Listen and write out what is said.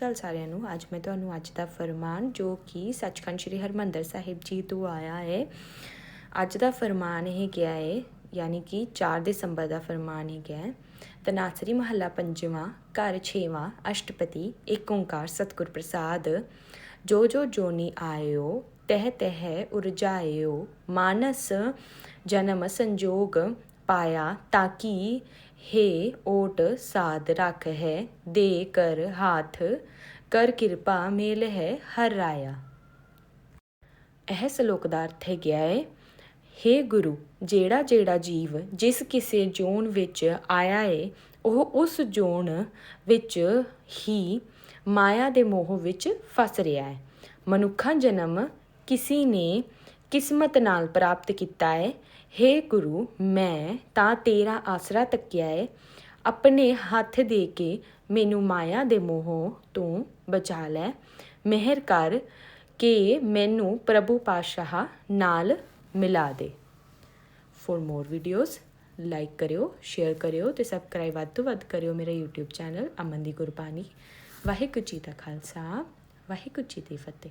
ਅਕਾਲ ਸਾਰਿਆਂ ਨੂੰ। ਅੱਜ ਮੈਂ ਤੁਹਾਨੂੰ ਅੱਜ ਦਾ ਫਰਮਾਨ, ਜੋ ਕਿ ਸੱਚਖੰਡ ਸ੍ਰੀ ਹਰਮੰਦਰ ਸਾਹਿਬ ਜੀ ਤੋਂ ਆਇਆ ਹੈ। ਅੱਜ ਦਾ ਫਰਮਾਨ ਇਹ ਗਿਆ ਹੈ, ਯਾਨੀ ਕਿ 4 ਦਸੰਬਰ ਦਾ ਫਰਮਾਨ ਇਹ ਗਿਆ ਹੈ। ਤਨਾਸਰੀ ਮਹੱਲਾ ਪੰਜਵਾਂ, ਘਰ ਛੇਵਾਂ ਅਸ਼ਟਪਤੀ ਏਕ ਓੰਕਾਰ ਸਤਿਗੁਰ ਪ੍ਰਸਾਦ। ਜੋ ਜੋ ਜੋਨੀ ਆਇਓ, ਤਹਿ ਤਹਿ ਉਰਜਾਇਓ, ਮਾਨਸ ਜਨਮ ਸੰਜੋਗ। ਪਾਇਆ ਤਾਂ ਕਿ ਹੇ ਓਟ ਸਾਧ ਰੱਖ ਹੈ, ਦੇ ਕਰ ਹਾਥ, ਕਰ ਕਿਰਪਾ ਮੇਲ ਹੈ ਹਰ ਰਾਇਆ। ਇਹ ਸ਼ਲੋਕ ਦਾ ਅਰਥ ਹੈ ਗਿਆ ਹੈ ਹੇ ਗੁਰੂ, ਜਿਹੜਾ ਜਿਹੜਾ ਜੀਵ ਜਿਸ ਕਿਸੇ ਜੋਨ ਵਿੱਚ ਆਇਆ ਏ, ਉਹ ਉਸ ਜੋਨ ਵਿੱਚ ਹੀ ਮਾਇਆ ਦੇ ਮੋਹ ਵਿੱਚ ਫਸ ਰਿਹਾ ਹੈ ਮਨੁੱਖਾ ਜਨਮ ਕਿਸੇ ਨੇ ਕਿਸਮਤ ਨਾਲ ਪ੍ਰਾਪਤ ਕੀਤਾ ਹੈ। ਹੇ ਗੁਰੂ, ਮੈਂ ਤਾਂ ਤੇਰਾ ਆਸਰਾ ਤੱਕਿਆ ਹੈ। ਆਪਣੇ ਹੱਥ ਦੇ ਕੇ ਮੈਨੂੰ ਮਾਇਆ ਦੇ ਮੋਹ ਤੋਂ ਬਚਾ ਲੈ। ਮਿਹਰ ਕਰ ਕਿ ਮੈਨੂੰ ਪ੍ਰਭੂ ਪਾਤਸ਼ਾਹ ਨਾਲ ਮਿਲਾ ਦੇ। ਫॉर ਮੋਰ ਵੀਡੀਓਜ਼ ਲਾਈਕ ਕਰਿਓ ਸ਼ੇਅਰ ਕਰਿਓ ਤੇ ਸਬਸਕ੍ਰਾਈਬ ਵੱਧ ਤੋਂ ਵੱਧ ਕਰਿਓ ਮੇਰਾ YouTube ਚੈਨਲ ਅਮਨ ਦੀ ਗੁਰਬਾਣੀ। ਵਾਹਿਗੁਰੂ ਜੀ ਦਾ ਖਾਲਸਾ, ਵਾਹਿਗੁਰੂ ਜੀ ਦੀ ਫਤਿਹ।